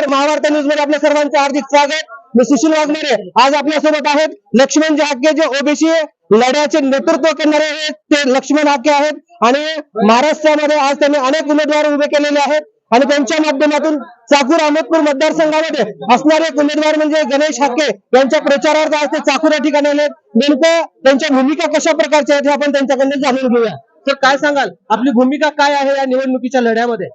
नमस्कार महावार्ता न्यूजमध्ये आपल्या सर्वांचं हार्दिक स्वागत. मी सुशील वाघमारे. आज आपल्यासोबत आहेत लक्ष्मण हाके जे ओबीसी लढ्याचे नेतृत्व करणारे आहेत. ते लक्ष्मण हाके आहेत. आणि महाराष्ट्रामध्ये आज त्यांनी अनेक उमेदवार उभे केलेले आहेत. आणि त्यांच्या माध्यमातून चाकूर अहमदपूर मतदारसंघामध्ये असणारे एक उमेदवार म्हणजे गणेश हाके यांच्या प्रचारार्थ आज ते चाकूर या ठिकाणी आले नेमकं त्यांच्या भूमिका कशा प्रकारच्या आहेत हे आपण त्यांच्याकडून जाणून घेऊया. तर काय सांगाल? आपली भूमिका काय आहे या निवडणुकीच्या लढ्यामध्ये?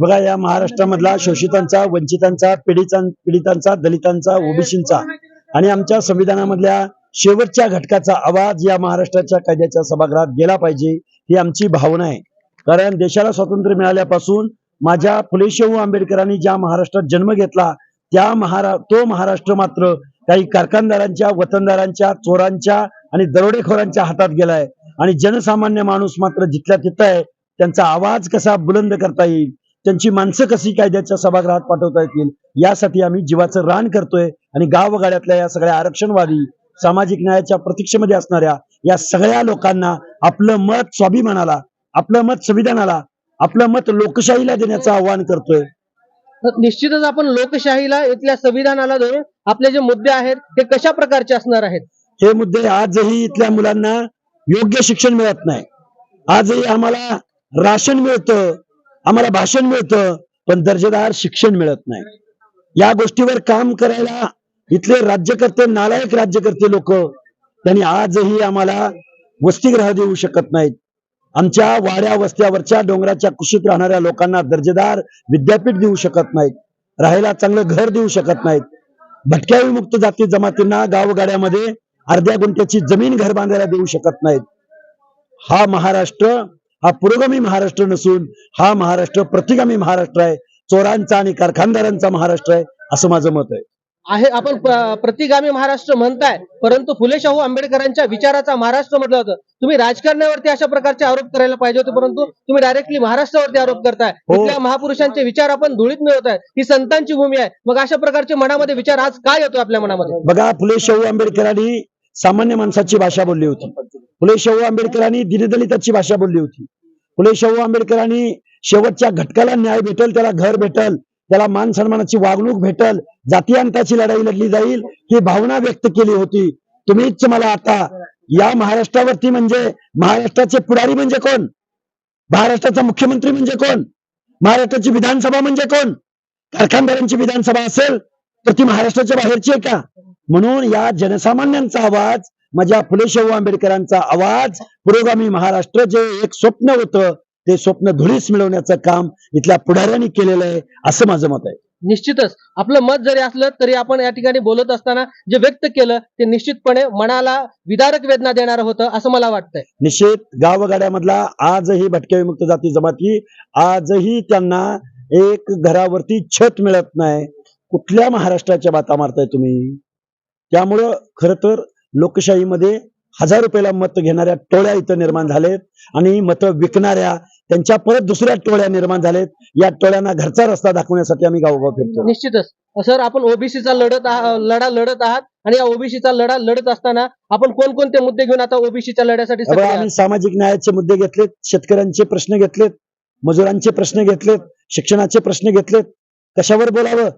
बघा या महाराष्ट्रामधला शोषितांचा वंचितांचा पीडितां पीडितांचा दलितांचा ओबीसींचा आणि आमच्या संविधानामधल्या शेवटच्या घटकाचा आवाज या महाराष्ट्राच्या कायद्याच्या सभागृहात गेला पाहिजे ही आमची भावना आहे. कारण देशाला स्वातंत्र्य मिळाल्यापासून माझ्या फुलेशाहू आंबेडकरांनी ज्या महाराष्ट्रात जन्म घेतला त्या महारा तो महाराष्ट्र मात्र काही कारखानदारांच्या वतनदारांच्या चोरांच्या आणि दरोडेखोरांच्या हातात गेलाय. आणि जनसामान्य माणूस मात्र जिथल्या तिथं आहे त्यांचा आवाज कसा बुलंद करता येईल? त्यांची माणसं कशी कायद्याच्या सभागृहात पाठवता येतील? यासाठी आम्ही जीवाचं रान करतोय आणि गावगाड्यातल्या या सगळ्या आरक्षणवादी सामाजिक न्यायाच्या प्रतीक्षेमध्ये असणाऱ्या या सगळ्या लोकांना आपलं मत स्वाभिमानाला आपलं मत संविधानाला आपलं मत लोकशाहीला देण्याचं आवाहन करतोय. निश्चितच आपण लोकशाहीला इथल्या संविधानाला धरून आपले जे मुद्दे आहेत ते कशा प्रकारचे असणार आहेत? हे मुद्दे आजही इथल्या मुलांना योग्य शिक्षण मिळत नाही. आजही आम्हाला राशन मिळतं आम्हाला भाषण मिळतं पण दर्जेदार शिक्षण मिळत नाही. या गोष्टीवर काम करायला इथले राज्यकर्ते नालायक राज्यकर्ते लोक त्यांनी आजही आम्हाला वसतिगृह देऊ शकत नाहीत. आमच्या वाड्या वस्त्यावरच्या डोंगराच्या कुशीत राहणाऱ्या लोकांना दर्जेदार विद्यापीठ देऊ शकत नाहीत. राहायला चांगलं घर देऊ शकत नाहीत. भटक्या विमुक्त जाती जमातींना गावगाड्यामध्ये अर्ध्या गुंठ्याची जमीन घर बांधायला देऊ शकत नाहीत. हा महाराष्ट्र हा पुरोगामी महाराष्ट्र नसून हा महाराष्ट्र प्रतिगामी महाराष्ट्र आहे. चोरांचा आणि कारखानदारांचा महाराष्ट्र आहे असं माझं मत आहे. आहे आपण प्रतिगामी महाराष्ट्र म्हणताय परंतु फुले शाहू आंबेडकरांच्या विचाराचा महाराष्ट्र म्हटलं होतं. तुम्ही राजकारणावरती अशा प्रकारचे आरोप करायला पाहिजे होते परंतु तुम्ही डायरेक्टली महाराष्ट्रावरती आरोप करताय. हो. इथल्या महापुरुषांचे विचार आपण धुळीत मिळवत आहे. ही संतांची भूमी आहे. मग अशा प्रकारचे मनामध्ये विचार आज काय येतो आपल्या मनामध्ये? बघा फुले शाहू आंबेडकरांनी सामान्य माणसाची भाषा बोलली होती. फुले शाहू आंबेडकरांनी दीनदलिताची भाषा बोलली होती. फुले शाहू आंबेडकरांनी शेवटच्या घटकाला न्याय भेटल त्याला घर भेटल त्याला मान सन्मानाची वागणूक भेटल जातीयांताची लढाई लढली जाईल ही भावना व्यक्त केली होती. तुम्हीच मला आता या महाराष्ट्रावरती म्हणजे महाराष्ट्राचे पुढारी म्हणजे कोण? महाराष्ट्राचा मुख्यमंत्री म्हणजे कोण? महाराष्ट्राची विधानसभा म्हणजे कोण? कारखानदारांची विधानसभा असेल तर ती महाराष्ट्राच्या बाहेरची आहे का? म्हणून या जनसामान्यांचा आवाज माझ्या फुले शाहू आंबेडकरांचा आवाज पुरोगामी महाराष्ट्र जे एक स्वप्न होतं ते स्वप्न धुळीस मिळवण्याचं काम इथल्या पुढाऱ्यांनी केलेलं आहे असं माझं मत आहे. निश्चितच. आपलं मत जरी असलं तरी आपण या ठिकाणी बोलत असताना जे व्यक्त केलं ते निश्चितपणे मनाला विदारक वेदना देणारं होतं असं मला वाटतंय. निश्चित गावगाड्यामधला आजही भटक्या विमुक्त जाती जमाती आजही त्यांना एक घरावरती छत मिळत नाही. कुठल्या महाराष्ट्राच्या बाता मारताय तुम्ही? त्यामुळं खर तर लोकशाहीमध्ये हजार रुपयाला मत घेणाऱ्या टोळ्या इथं निर्माण झालेत आणि मतं विकणाऱ्या त्यांच्या परत दुसऱ्या टोळ्या निर्माण झालेत. या टोळ्यांना घरचा रस्ता दाखवण्यासाठी आम्ही गावोगाव फिरतो. निश्चितच. सर आपण ओबीसीचा लढत लढा लढत आहात आणि या ओबीसीचा लढा लढत असताना आपण कोणकोणते मुद्दे घेऊन आता ओबीसीच्या लढ्यासाठी? आम्ही सामाजिक न्यायाचे मुद्दे घेतलेत शेतकऱ्यांचे प्रश्न घेतलेत मजुरांचे प्रश्न घेतलेत शिक्षणाचे प्रश्न घेतलेत. कशावर बोलावं?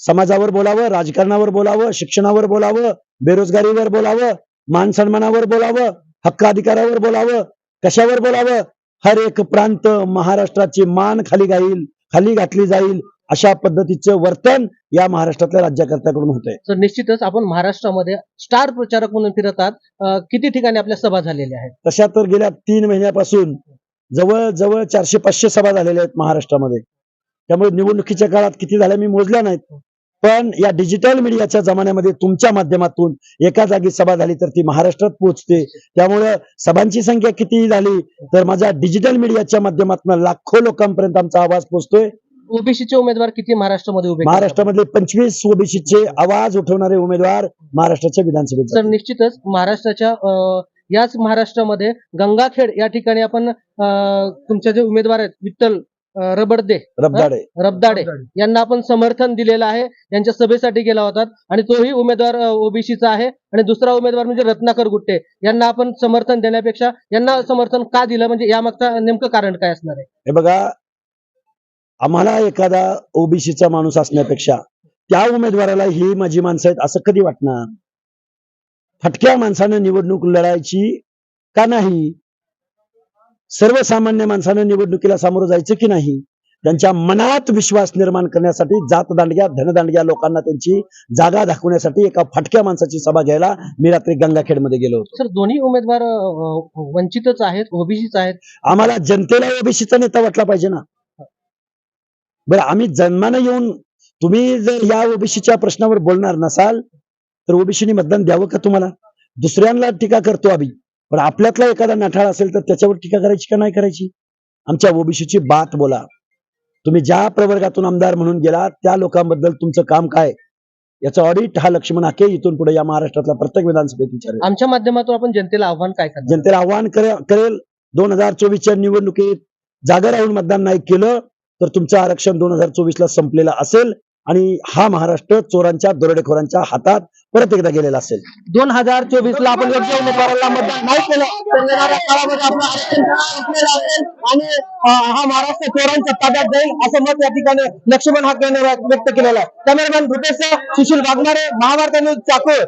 समाजावर बोलावं राजकारणावर बोलावं शिक्षणावर बोलावं बेरोजगारीवर बोलावं मान सन्मानावर बोलावं हक्क अधिकारावर बोलावं कशावर बोलावं? हर एक प्रांत महाराष्ट्राची मान खाली गाईल खाली घातली जाईल अशा पद्धतीचं वर्तन या महाराष्ट्रातल्या राज्यकर्त्याकडून होत आहे तर निश्चितच आपण महाराष्ट्रामध्ये स्टार प्रचारक म्हणून फिरत आहात अं, किती ठिकाणी आपल्या सभा झालेल्या आहेत? तशा तर गेल्या तीन महिन्यापासून जवळ जवळ चारशे पाचशे सभा झालेल्या आहेत महाराष्ट्रामध्ये. त्यामुळे निवडणुकीच्या काळात किती झाल्या मी मोजल्या नाहीत. पण या डिजिटल मीडियाच्या जमान्यामध्ये तुमच्या माध्यमातून एका जागी सभा झाली तर ती महाराष्ट्रात पोहोचते. त्यामुळे सभांची संख्या कितीही झाली तर माझ्या डिजिटल मीडियाच्या माध्यमातून लाखो लोकांपर्यंत आमचा आवाज पोहोचतोय. ओबीसीचे उमेदवार किती महाराष्ट्रामध्ये उभे केले? महाराष्ट्रामधले पंचवीस ओबीसीचे आवाज उठवणारे उमेदवार महाराष्ट्राच्या विधानसभेत तर निश्चितच महाराष्ट्राच्या अं, याच महाराष्ट्रामध्ये गंगाखेड या ठिकाणी आपण अं, तुमचे जे उमेदवार आहेत विठ्ठल रबडदे. रबदाडे. रबदाडे. यांना आपण समर्थन दिलेलं आहे. यांच्या सभेसाठी गेला होता. आणि तोही उमेदवार ओबीसीचा आहे. आणि दुसरा उमेदवार म्हणजे रत्नाकर गुट्टे. यांना आपण समर्थन देण्यापेक्षा यांना समर्थन का दिलं? म्हणजे यामागचं नेमकं कारण काय असणार आहे? हे बघा आम्हाला एखादा ओबीसीचा माणूस असण्यापेक्षा त्या उमेदवाराला ही माझी माणसं आहेत असं कधी वाटणार? फटक्या माणसानं निवडणूक लढायची का नाही? सर्वसामान्य माणसानं निवडणुकीला सामोरं जायचं की नाही त्यांच्या मनात विश्वास निर्माण करण्यासाठी जात दांडग्या धनदांडग्या लोकांना त्यांची जागा दाखवण्यासाठी एका फटक्या माणसाची सभा घ्यायला मी रात्री गंगाखेडमध्ये गेलो होतो. सर दोन्ही उमेदवार वंचितच आहेत ओबीसीच आहेत? आम्हाला जनतेला ओबीसीचा नेता वाटला पाहिजे ना. बरं आम्ही जन्मानं येऊन तुम्ही जर या ओबीसीच्या प्रश्नावर बोलणार नसाल तर ओबीसीने मतदान द्यावं का तुम्हाला? दुसऱ्यांना टीका करतो आम्ही. पण आपल्यातला एखादा नठाळ असेल तर त्याच्यावर टीका करायची का नाही करायची? आमच्या ओबीसीची बात बोला. तुम्ही ज्या प्रवर्गातून आमदार म्हणून गेला त्या लोकांबद्दल तुमचं काम काय? याचं ऑडिट हा लक्ष्मण हाके इथून पुढे या महाराष्ट्रातल्या प्रत्येक विधानसभेत विचारेल. आमच्या माध्यमातून आपण जनतेला आव्हान काय जनतेला आव्हान करे- करेल. दोन हजार चोवीसच्या निवडणुकीत जागा राहून मतदान नाही केलं तर तुमचं आरक्षण दोन हजार चोवीस ला संपलेलं असेल आणि हा महाराष्ट्र चोरांच्या दरोडेखोरांच्या हातात परत एकदा गेलेला असेल. दोन हजार चोवीस ला आपण योग्य उमेदवाराला मतदान नाही केलं. तर येणाऱ्या काळामध्ये आपलं आरक्षण असेल आणि हा महाराष्ट्र चोरांच्या ताब्यात जाईल असं मत या ठिकाणी लक्ष्मण हाक यांनी व्यक्त केलेलं आहे. Cameraman Bhupesh Sushil Waghmare Mahabharat news Chakur.